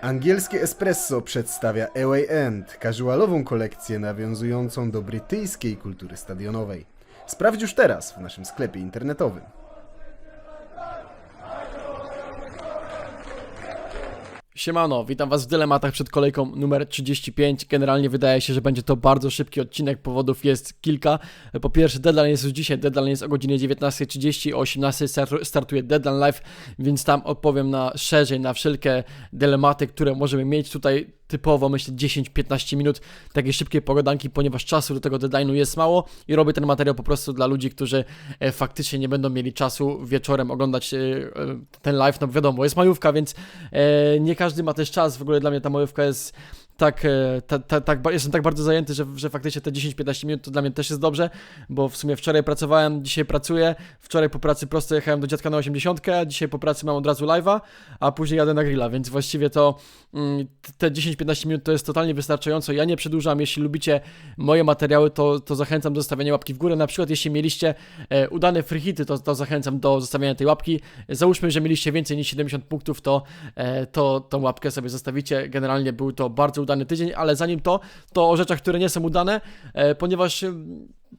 Angielskie Espresso przedstawia Away End, casualową kolekcję nawiązującą do brytyjskiej kultury stadionowej. Sprawdź już teraz w naszym sklepie internetowym. Siemano, witam was w dylematach przed kolejką numer 35. Generalnie wydaje się, że będzie to bardzo szybki odcinek, powodów jest kilka. Po pierwsze, deadline jest już dzisiaj, deadline jest o godzinie 19.30, o 18.00 startu- startuje deadline live, więc tam odpowiem na szerzej, na wszelkie dylematy, które możemy mieć tutaj typowo, myślę, 10-15 minut takiej szybkiej pogadanki, ponieważ czasu do tego deadline'u jest mało i robię ten materiał po prostu dla ludzi, którzy e, faktycznie nie będą mieli czasu wieczorem oglądać e, e, ten live, no wiadomo, jest majówka, więc nie każdy ma też czas, w ogóle dla mnie ta majówka jest tak, e, ta, ta, tak, jestem tak bardzo zajęty, że, że faktycznie te 10-15 minut to dla mnie też jest dobrze, bo w sumie wczoraj pracowałem, dzisiaj pracuję, wczoraj po pracy prosto jechałem do dziadka na 80, a dzisiaj po pracy mam od razu live'a, a później jadę na grilla, więc właściwie to mm, te 10-15 minut to jest totalnie wystarczająco. Ja nie przedłużam, jeśli lubicie moje materiały, to, to zachęcam do zostawienia łapki w górę. Na przykład, jeśli mieliście e, udane free hity, to, to zachęcam do zostawienia tej łapki. Załóżmy, że mieliście więcej niż 70 punktów, to, e, to tą łapkę sobie zostawicie. Generalnie był to bardzo udany tydzień, ale zanim to, to o rzeczach, które nie są udane, e, ponieważ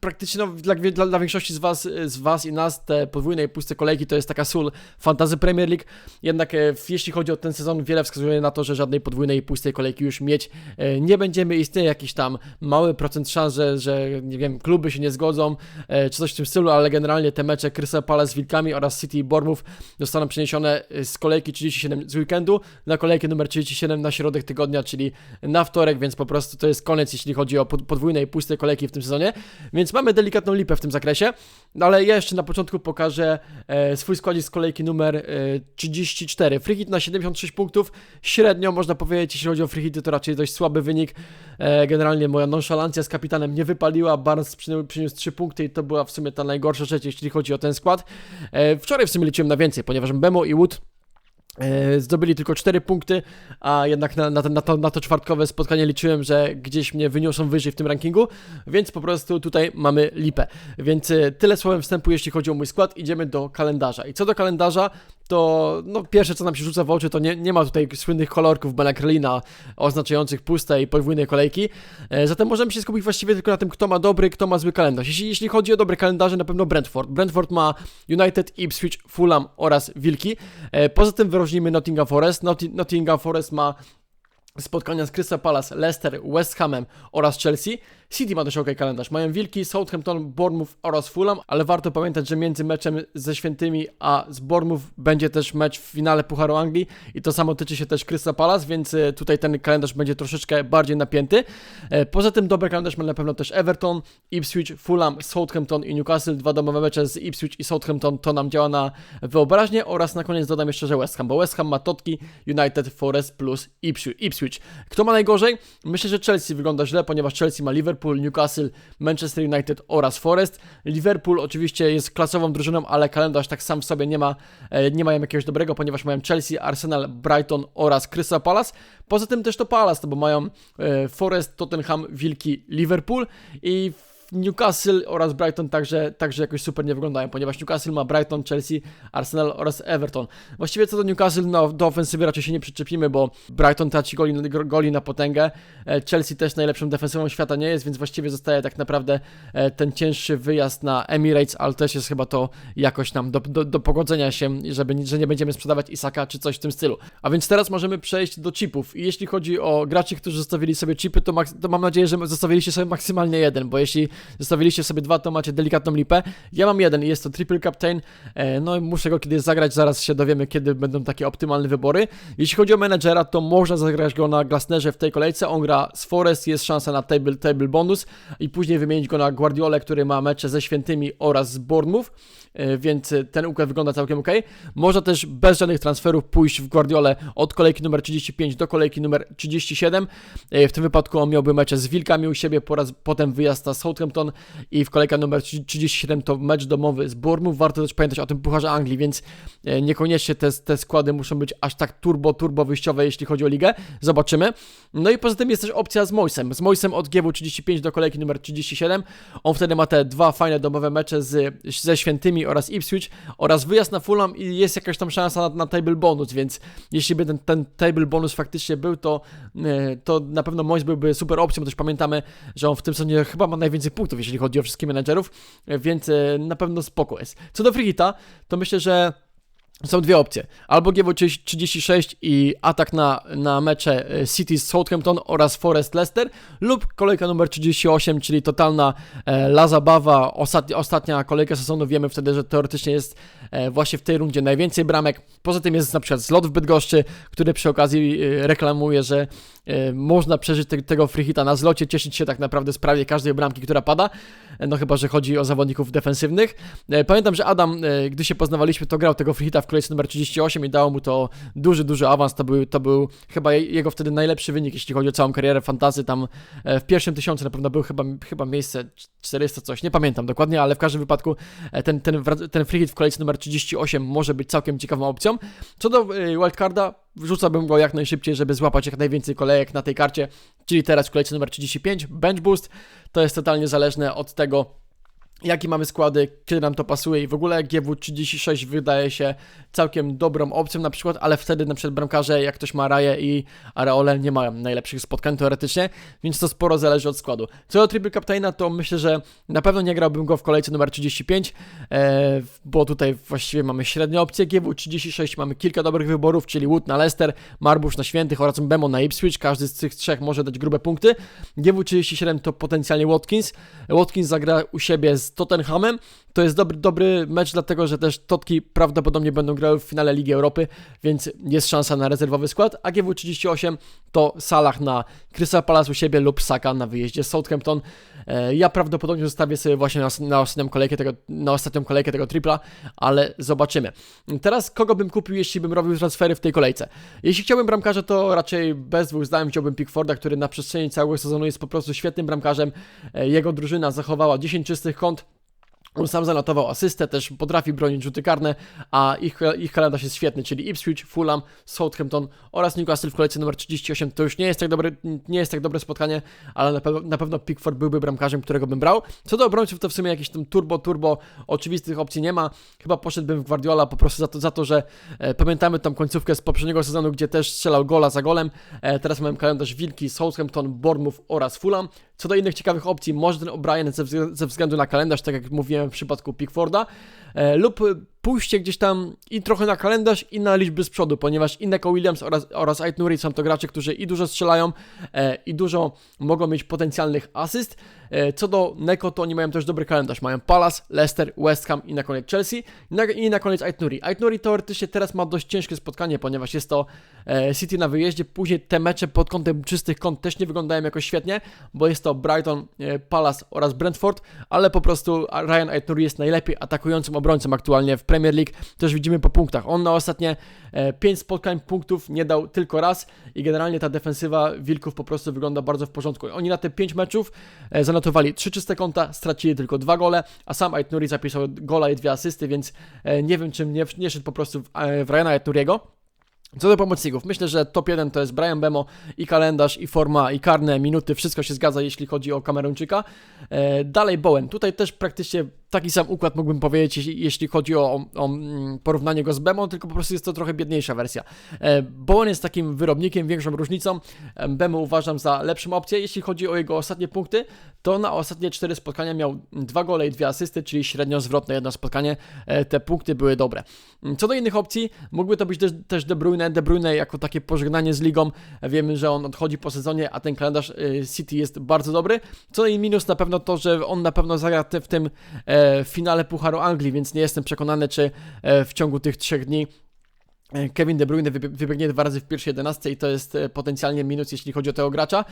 praktycznie no, dla, dla, dla większości z was, z was i nas te podwójne i puste kolejki to jest taka sól Fantasy Premier League. Jednak e, jeśli chodzi o ten sezon, wiele wskazuje na to, że żadnej podwójnej i pustej kolejki już mieć e, nie będziemy. Istnieje jakiś tam mały procent szans, że, że nie wiem, kluby się nie zgodzą, e, czy coś w tym stylu, ale generalnie te mecze Crystal Palace z Wilkami oraz City i Bournemouth zostaną przeniesione e, z kolejki 37 z weekendu na kolejkę numer 37 na środek tygodnia, czyli na wtorek, więc po prostu to jest koniec, jeśli chodzi o pod- podwójne i puste kolejki w tym sezonie. Więc mamy delikatną lipę w tym zakresie, no ale ja jeszcze na początku pokażę e, swój składzik z kolejki numer e, 34. Free na 76 punktów, średnio można powiedzieć, jeśli chodzi o free to raczej dość słaby wynik. E, generalnie moja nonszalancja z kapitanem nie wypaliła, Barnes przyniósł, przyniósł 3 punkty i to była w sumie ta najgorsza rzecz, jeśli chodzi o ten skład. E, wczoraj w sumie liczyłem na więcej, ponieważ Bemo i Wood Zdobyli tylko 4 punkty, a jednak na, na, na, to, na to czwartkowe spotkanie liczyłem, że gdzieś mnie wyniosą wyżej w tym rankingu, więc po prostu tutaj mamy lipę. Więc e, tyle słowem wstępu, jeśli chodzi o mój skład. Idziemy do kalendarza. I co do kalendarza, to no, pierwsze co nam się rzuca w oczy, to nie, nie ma tutaj słynnych kolorków Benakrelina oznaczających puste i podwójne kolejki. E, Zatem możemy się skupić właściwie tylko na tym, kto ma dobry, kto ma zły kalendarz. Jeśli, jeśli chodzi o dobre kalendarze, na pewno Brentford. Brentford ma United, Ipswich, Fulham oraz Wilki. E, Poza tym wyróżnimy Nottingham Forest. Notti- Nottingham Forest ma spotkania z Crystal Palace, Leicester, West Hamem oraz Chelsea. City ma też ok kalendarz. Mają Wilki, Southampton, Bournemouth oraz Fulham, ale warto pamiętać, że między meczem ze Świętymi a z Bournemouth będzie też mecz w finale Pucharu Anglii i to samo tyczy się też Crystal Palace, więc e, tutaj ten kalendarz będzie troszeczkę bardziej napięty. E, Poza tym dobry kalendarz ma na pewno też Everton, Ipswich, Fulham, Southampton i Newcastle. Dwa domowe mecze z Ipswich i Southampton to nam działa na wyobraźnię oraz na koniec dodam jeszcze, że West Ham, bo West Ham ma Totki, United, Forest plus Ipswich. Ipswich. Kto ma najgorzej? Myślę, że Chelsea wygląda źle, ponieważ Chelsea ma Liverpool, Newcastle, Manchester United oraz Forest. Liverpool oczywiście jest klasową drużyną, ale kalendarz tak sam w sobie nie ma, e, nie mają jakiegoś dobrego, ponieważ mają Chelsea, Arsenal, Brighton oraz Crystal Palace. Poza tym też to Palace, no bo mają e, Forest, Tottenham, Wilki, Liverpool i Newcastle oraz Brighton także, także jakoś super nie wyglądają, ponieważ Newcastle ma Brighton, Chelsea, Arsenal oraz Everton. Właściwie co do Newcastle, no do ofensywy raczej się nie przyczepimy, bo Brighton traci goli, goli na potęgę, e, Chelsea też najlepszą defensywą świata nie jest, więc właściwie zostaje tak naprawdę e, ten cięższy wyjazd na Emirates, ale też jest chyba to jakoś nam do, do, do pogodzenia się, żeby, że nie będziemy sprzedawać Isaka czy coś w tym stylu. A więc teraz możemy przejść do chipów i jeśli chodzi o graczy, którzy zostawili sobie chipy, to, to mam nadzieję, że zostawiliście sobie maksymalnie jeden, bo jeśli zostawiliście sobie dwa, to macie delikatną lipę. Ja mam jeden i jest to Triple Captain, e, no i muszę go kiedyś zagrać, zaraz się dowiemy, kiedy będą takie optymalne wybory. Jeśli chodzi o menedżera, to można zagrać go na Glasnerze w tej kolejce, on gra z Forest, jest szansa na table, table bonus i później wymienić go na Guardiolę, który ma mecze ze Świętymi oraz z Bournemouth. E, więc ten układ wygląda całkiem ok. Można też bez żadnych transferów pójść w Guardiolę od kolejki numer 35 do kolejki numer 37. E, W tym wypadku on miałby mecze z Wilkami u siebie, po raz, potem wyjazd na Southampton Southampton i w kolejka numer 37 to mecz domowy z Bournemouth. Warto też pamiętać o tym Pucharze Anglii, więc e, niekoniecznie te, te składy muszą być aż tak turbo, turbo wyjściowe, jeśli chodzi o ligę. Zobaczymy. No i poza tym jest też opcja z Moisem. Z Moisem od GW35 do kolejki numer 37. On wtedy ma te dwa fajne domowe mecze z, ze Świętymi oraz Ipswich oraz wyjazd na Fulham i jest jakaś tam szansa na, na table bonus, więc jeśli by ten, ten table bonus faktycznie był, to, e, to na pewno Mois byłby super opcją. Też pamiętamy, że on w tym sezonie chyba ma najwięcej jeśli chodzi o wszystkich menedżerów, więc e, na pewno spoko jest. Co do Frigita, to myślę, że są dwie opcje. Albo GW36 i atak na, na mecze e, City z Southampton oraz Forest Leicester, lub kolejka numer 38, czyli totalna e, la zabawa. Ostatnia, ostatnia kolejka sezonu wiemy wtedy, że teoretycznie jest e, właśnie w tej rundzie najwięcej bramek. Poza tym jest na przykład zlot w Bydgoszczy, który przy okazji e, reklamuje, że e, można przeżyć te, tego free hita na zlocie, cieszyć się tak naprawdę z prawie każdej bramki, która pada, e, no chyba, że chodzi o zawodników defensywnych. E, Pamiętam, że Adam, e, gdy się poznawaliśmy, to grał tego free hita w kolejce numer 38 i dało mu to duży, duży awans. To był, to był chyba je- jego wtedy najlepszy wynik, jeśli chodzi o całą karierę fantazy. Tam e, w pierwszym tysiącu na pewno był chyba, chyba miejsce 400 coś, nie pamiętam dokładnie, ale w każdym wypadku e, ten, ten, ten free hit w kolejce numer 38 może być całkiem ciekawą opcją. Co do e, wildcarda, wrzucałbym go jak najszybciej, żeby złapać jak najwięcej kolejek na tej karcie, czyli teraz w kolejce numer 35, bench boost. To jest totalnie zależne od tego, jakie mamy składy, kiedy nam to pasuje i w ogóle GW36 wydaje się całkiem dobrą opcją na przykład, ale wtedy na przykład bramkarze, jak ktoś ma Raję i Areole nie mają najlepszych spotkań teoretycznie, więc to sporo zależy od składu. Co do triple captaina, to myślę, że na pewno nie grałbym go w kolejce numer 35, e, bo tutaj właściwie mamy średnie opcje. GW36 mamy kilka dobrych wyborów, czyli Wood na Leicester, Marbusz na Świętych oraz Bemo na Ipswich, każdy z tych trzech może dać grube punkty. GW37 to potencjalnie Watkins, Watkins zagra u siebie z Tottenhamem. To jest dobry, dobry mecz, dlatego że też Totki prawdopodobnie będą grały w finale Ligi Europy, więc jest szansa na rezerwowy skład. A GW38 to Salah na Crystal Palace u siebie lub Saka na wyjeździe z Southampton. E, Ja prawdopodobnie zostawię sobie właśnie na, na, ostatnią kolejkę tego, na ostatnią kolejkę tego tripla, ale zobaczymy. Teraz kogo bym kupił, jeśli bym robił transfery w tej kolejce? Jeśli chciałbym bramkarza, to raczej bez dwóch zdań chciałbym Pickforda, który na przestrzeni całego sezonu jest po prostu świetnym bramkarzem. E, Jego drużyna zachowała 10 czystych kąt. On sam zanotował asystę, też potrafi bronić rzuty karne, a ich, ich kalendarz jest świetny, czyli Ipswich, Fulham, Southampton oraz Newcastle w kolejce numer 38. To już nie jest tak dobre, nie jest tak dobre spotkanie, ale na, pewno na pewno Pickford byłby bramkarzem, którego bym brał. Co do obrońców, to w sumie jakichś tam turbo, turbo oczywistych opcji nie ma. Chyba poszedłbym w Guardiola po prostu za to, za to że e, pamiętamy tą końcówkę z poprzedniego sezonu, gdzie też strzelał gola za golem. E, teraz mamy kalendarz Wilki, Southampton, Bournemouth oraz Fulham. Co do innych ciekawych opcji, może ten O'Brien ze, wzg- ze względu na kalendarz, tak jak mówiłem w przypadku Pickforda, e, lub pójście gdzieś tam i trochę na kalendarz i na liczby z przodu, ponieważ i Neko Williams oraz, oraz Nuri są to gracze, którzy i dużo strzelają e, i dużo mogą mieć potencjalnych asyst. E, co do Neko, to oni mają też dobry kalendarz. Mają Palace, Leicester, West Ham i na koniec Chelsea. I na, i na koniec Ait Nuri. Ait Nuri teoretycznie teraz ma dość ciężkie spotkanie, ponieważ jest to e, City na wyjeździe. Później te mecze pod kątem czystych kąt też nie wyglądają jakoś świetnie, bo jest to Brighton, e, Palace oraz Brentford, ale po prostu Ryan Ait Nuri jest najlepiej atakującym obrońcą aktualnie w Premier League. Też widzimy po punktach. On na ostatnie 5 spotkań punktów nie dał tylko raz i generalnie ta defensywa Wilków po prostu wygląda bardzo w porządku. Oni na te 5 meczów e, zanotowali 3 czyste konta, stracili tylko 2 gole, a sam Ait Nuri zapisał gola i dwie asysty, więc e, nie wiem czym nie, nie szedł po prostu w, e, w Ryana Ait Nuriego. Co do pomocników, myślę, że top 1 to jest Brian Bemo i kalendarz, i forma, i karne, minuty, wszystko się zgadza, jeśli chodzi o Kameruńczyka. E, dalej Bowen, tutaj też praktycznie taki sam układ mógłbym powiedzieć, jeśli, chodzi o, o, mm, porównanie go z Bemą, tylko po prostu jest to trochę biedniejsza wersja. E, Bowen jest takim wyrobnikiem, większą różnicą. E, Bemo uważam za lepszą opcję. Jeśli chodzi o jego ostatnie punkty, to na ostatnie 4 spotkania miał 2 gole i 2 asysty, czyli średnio zwrotne jedno spotkanie. E, te punkty były dobre. Mm, Co do innych opcji, mógłby to być też, De Bruyne. De Bruyne jako takie pożegnanie z ligą. Wiemy, że on odchodzi po sezonie, a ten kalendarz City jest bardzo dobry. Co i minus na pewno to, że on na pewno zagra w tym e, finale Pucharu Anglii, więc nie jestem przekonany, czy e, w ciągu tych trzech dni e, Kevin De Bruyne wybie- wybiegnie dwa razy w pierwszej 11 i to jest e, potencjalnie minus, jeśli chodzi o tego gracza.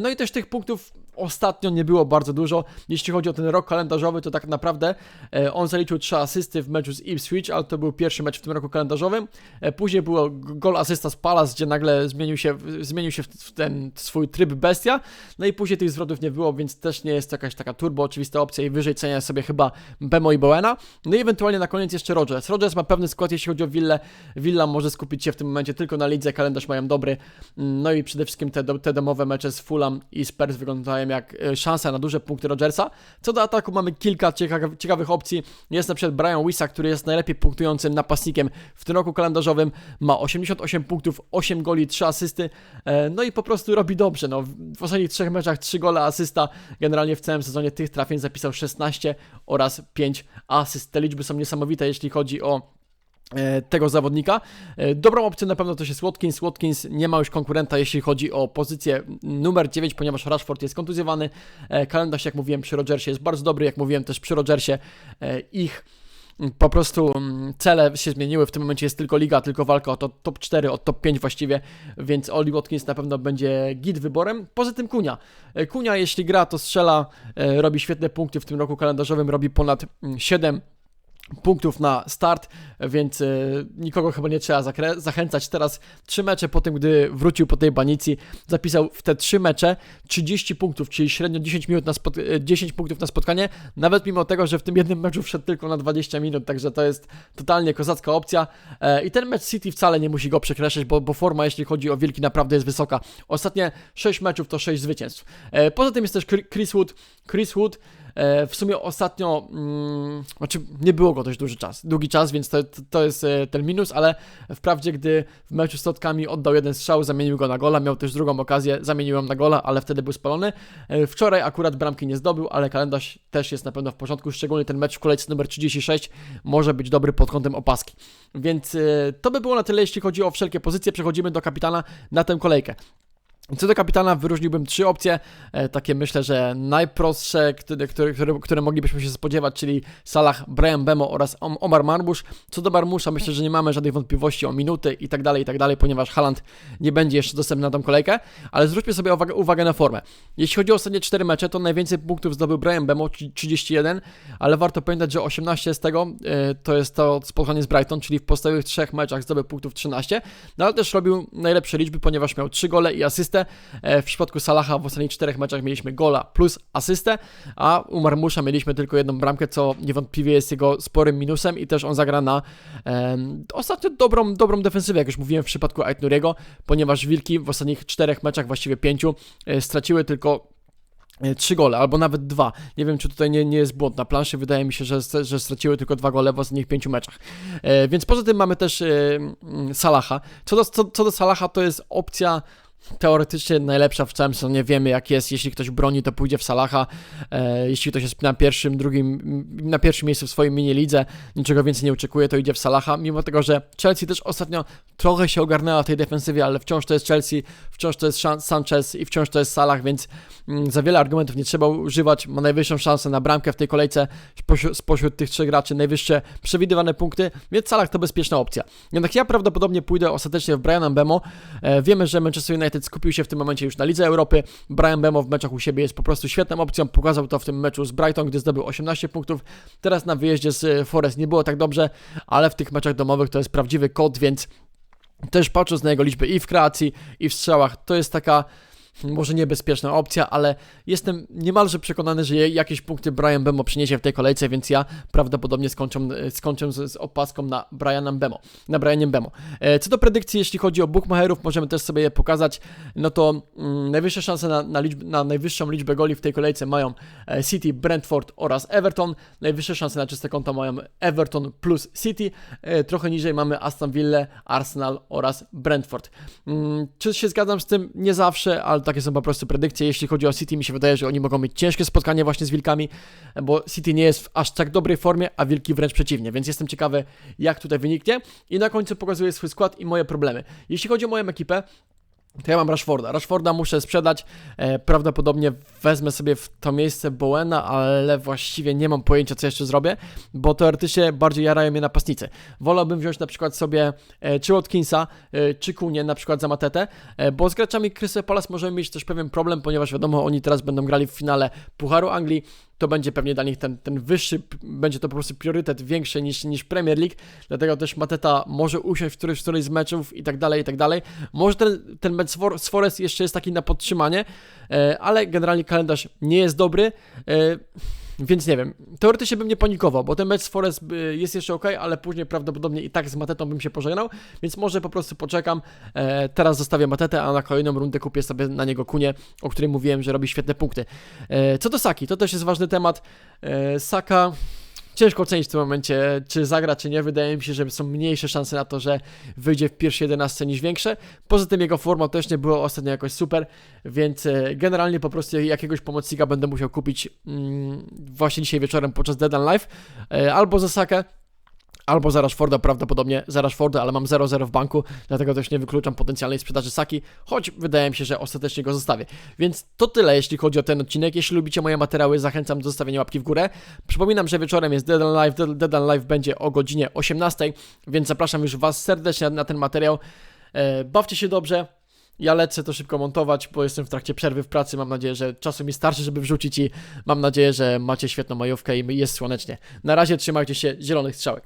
No i też tych punktów ostatnio nie było bardzo dużo. Jeśli chodzi o ten rok kalendarzowy, to tak naprawdę e, on zaliczył 3 asysty w meczu z Ipswich, ale to był pierwszy mecz w tym roku kalendarzowym. E, później było gol asysta z Palace, gdzie nagle zmienił się, zmienił się w ten swój tryb bestia. No i później tych zwrotów nie było, więc też nie jest to jakaś taka turbo oczywista opcja i wyżej cenię sobie chyba Bemo i Bowena. No i ewentualnie na koniec jeszcze Rodgers. Rodgers ma pewny skład, jeśli chodzi o Willę. Villa może skupić się w tym momencie tylko na lidze, kalendarz mają dobry. No i przede wszystkim te, te domowe mecze z Fulham i Spurs wyglądają jak e, szansa na duże punkty Rodgersa. Co do ataku mamy kilka ciekawych, opcji. Jest na przykład Brian Wissa, który jest najlepiej punktującym napastnikiem w tym roku kalendarzowym. Ma 88 punktów, 8 goli, 3 asysty. E, No i po prostu robi dobrze. No, w ostatnich trzech meczach 3 gole, asysta. Generalnie w całym sezonie tych trafień zapisał 16 oraz 5 asyst. Te liczby są niesamowite, jeśli chodzi o tego zawodnika. E, Dobrą opcją na pewno też jest Watkins. Watkins nie ma już konkurenta, jeśli chodzi o pozycję numer 9, ponieważ Rashford jest kontuzjowany. E, Kalendarz, jak mówiłem, przy Rodgersie jest bardzo dobry, jak mówiłem też przy Rodgersie e, ich mm, po prostu mm, cele się zmieniły, w tym momencie jest tylko liga, tylko walka o to top 4, o top 5 właściwie, więc Oli Watkins na pewno będzie git wyborem. Poza tym Kunia. E, Kunia jeśli gra to strzela, e, robi świetne punkty w tym roku kalendarzowym, robi ponad mm, 7 punktów na start, więc e, nikogo chyba nie trzeba zachęcać. Teraz trzy mecze po tym, gdy wrócił po tej banicji, zapisał w te trzy mecze 30 punktów, czyli średnio 10, minut na spot- e, 10 punktów na spotkanie, nawet mimo tego, że w tym jednym meczu wszedł tylko na 20 minut, także to jest totalnie kozacka opcja. E, I ten mecz City wcale nie musi go przekreślać, bo, bo forma, jeśli chodzi o Wilki, naprawdę jest wysoka. Ostatnie 6 meczów to 6 zwycięstw. Poza tym jest też Chri- Chris Wood. Chris Wood w sumie ostatnio, mm, znaczy nie było go dość duży czas, długi czas, więc to, to- jest e, ten minus, ale wprawdzie gdy w meczu z Totkami oddał jeden strzał, zamienił go na gola, miał też drugą okazję, zamienił ją na gola, ale wtedy był spalony. E, Wczoraj akurat bramki nie zdobył, ale kalendarz też jest na pewno w porządku, szczególnie ten mecz w kolejce numer 36 może być dobry pod kątem opaski. Więc e, to by było na tyle, jeśli chodzi o wszelkie pozycje. Przechodzimy do kapitana na tę kolejkę. Co do kapitana wyróżniłbym trzy opcje, e, takie myślę, że najprostsze, które, które, które, moglibyśmy się spodziewać, czyli Salah, Brian Bemo oraz Om- Omar Marmusz. Co do Marmusza myślę, że nie mamy żadnych wątpliwości o minuty i tak dalej, i tak dalej, ponieważ Haaland nie będzie jeszcze dostępny na tą kolejkę, ale zwróćmy sobie uwagę, uwagę na formę. Jeśli chodzi o ostatnie cztery mecze, to najwięcej punktów zdobył Brian Bemo, czyli 31, ale warto pamiętać, że 18 z tego e, to jest to spotkanie z Brighton, czyli w pozostałych trzech meczach zdobył punktów 13, no ale też robił najlepsze liczby, ponieważ miał 3 gole i asystę. E, W przypadku Salaha w ostatnich czterech meczach mieliśmy gola plus asystę, a u Marmusza mieliśmy tylko jedną bramkę, co niewątpliwie jest jego sporym minusem i też on zagra na ostatnio dobrą, dobrą defensywę, jak już mówiłem w przypadku Aitnuriego, ponieważ Wilki w ostatnich czterech meczach, właściwie pięciu, e, straciły tylko e, trzy gole, albo nawet dwa. Nie wiem, czy tutaj nie, nie jest błąd na planszy. Wydaje mi się, że, że straciły tylko dwa gole w ostatnich pięciu meczach. E, więc poza tym mamy też e, Salaha. Co do, co, co do Salaha, to jest opcja teoretycznie najlepsza w całym sezonie. Wiemy, jak jest. Jeśli ktoś broni, to pójdzie w Salaha. E, jeśli ktoś jest na pierwszym, drugim, na pierwszym miejscu w swojej mini lidze, niczego więcej nie oczekuje, to idzie w Salaha. Mimo tego, że Chelsea też ostatnio trochę się ogarnęła tej defensywie, ale wciąż to jest Chelsea, wciąż to jest Sanchez i wciąż to jest Salah, więc mm, za wiele argumentów nie trzeba używać. Ma najwyższą szansę na bramkę w tej kolejce spośród, spośród tych trzech graczy, najwyższe przewidywane punkty, więc Salah to bezpieczna opcja. Jednak ja prawdopodobnie pójdę ostatecznie w Briana Bemo. E, wiemy, że Manchester United skupił się w tym momencie już na Lidze Europy. Brian Bemo w meczach u siebie jest po prostu świetną opcją. Pokazał to w tym meczu z Brighton, gdy zdobył 18 punktów. Teraz na wyjeździe z e, Forest nie było tak dobrze, ale w tych meczach domowych to jest prawdziwy kod, więc też patrząc na jego liczby i w kreacji, i w strzałach, to jest taka może niebezpieczna opcja, ale jestem niemalże przekonany, że jakieś punkty Brian Bemo przyniesie w tej kolejce, więc ja prawdopodobnie skończę, skończę z, z opaską na Brianem Bemo, na Brianem Bemo. E, Co do predykcji, jeśli chodzi o bookmacherów, możemy też sobie je pokazać, no to mm, najwyższe szanse na, na, liczb, na najwyższą liczbę goli w tej kolejce mają e, City, Brentford oraz Everton, najwyższe szanse na czyste konto mają Everton plus City, e, trochę niżej mamy Aston Villa, Arsenal oraz Brentford. Mm, Czy się zgadzam z tym? Nie zawsze, ale takie są po prostu predykcje. Jeśli chodzi o City, mi się wydaje, że oni mogą mieć ciężkie spotkanie właśnie z Wilkami, bo City nie jest w aż tak dobrej formie, a Wilki wręcz przeciwnie, więc jestem ciekawy, jak tutaj wyniknie. I na końcu pokazuję swój skład i moje problemy. Jeśli chodzi o moją ekipę, to ja mam Rashforda. Rashforda muszę sprzedać. E, prawdopodobnie wezmę sobie w to miejsce Bowena, ale właściwie nie mam pojęcia, co jeszcze zrobię, bo teoretycznie bardziej jarają mnie napastnicy. Wolałbym wziąć na przykład sobie e, czy Watkinsa, e, czy Kunie na przykład za Matetę, e, bo z graczami Crystal Palace możemy mieć też pewien problem, ponieważ wiadomo, oni teraz będą grali w finale Pucharu Anglii, to będzie pewnie dla nich ten, ten wyższy, będzie to po prostu priorytet większy niż, niż Premier League, dlatego też Mateta może usiąść w którymś, w którymś z meczów i tak dalej, i tak dalej. Może ten, ten mecz z Forest jeszcze jest taki na podtrzymanie, e, ale generalnie kalendarz nie jest dobry, e, więc nie wiem. Teoretycznie bym nie panikował, bo ten mecz z Forest y, jest jeszcze ok, ale później prawdopodobnie i tak z Matetą bym się pożegnał, więc może po prostu poczekam. E, teraz zostawię Matetę, a na kolejną rundę kupię sobie na niego Kunię, o której mówiłem, że robi świetne punkty. E, co do Saki, to też jest ważny temat. E, Saka. Ciężko ocenić w tym momencie, czy zagra, czy nie. Wydaje mi się, że są mniejsze szanse na to, że wyjdzie w pierwszej 11 niż większe. Poza tym jego forma też nie była ostatnio jakoś super, więc e, generalnie po prostu jakiegoś pomocnika będę musiał kupić mm, właśnie dzisiaj wieczorem podczas Dead and Live, e, albo za Sakę, albo za Rashforda, prawdopodobnie za Rashforda, ale mam 0-0 w banku, dlatego też nie wykluczam potencjalnej sprzedaży Saki, choć wydaje mi się, że ostatecznie go zostawię. Więc to tyle, jeśli chodzi o ten odcinek. Jeśli lubicie moje materiały, zachęcam do zostawienia łapki w górę. Przypominam, że wieczorem jest Dead Live, Dead- Dead Live będzie o godzinie 18, więc zapraszam już Was serdecznie na, na ten materiał. E, bawcie się dobrze. Ja lecę to szybko montować, bo jestem w trakcie przerwy w pracy. Mam nadzieję, że czasu mi starczy, żeby wrzucić i mam nadzieję, że macie świetną majówkę i jest słonecznie. Na razie trzymajcie się zielonych strzałek.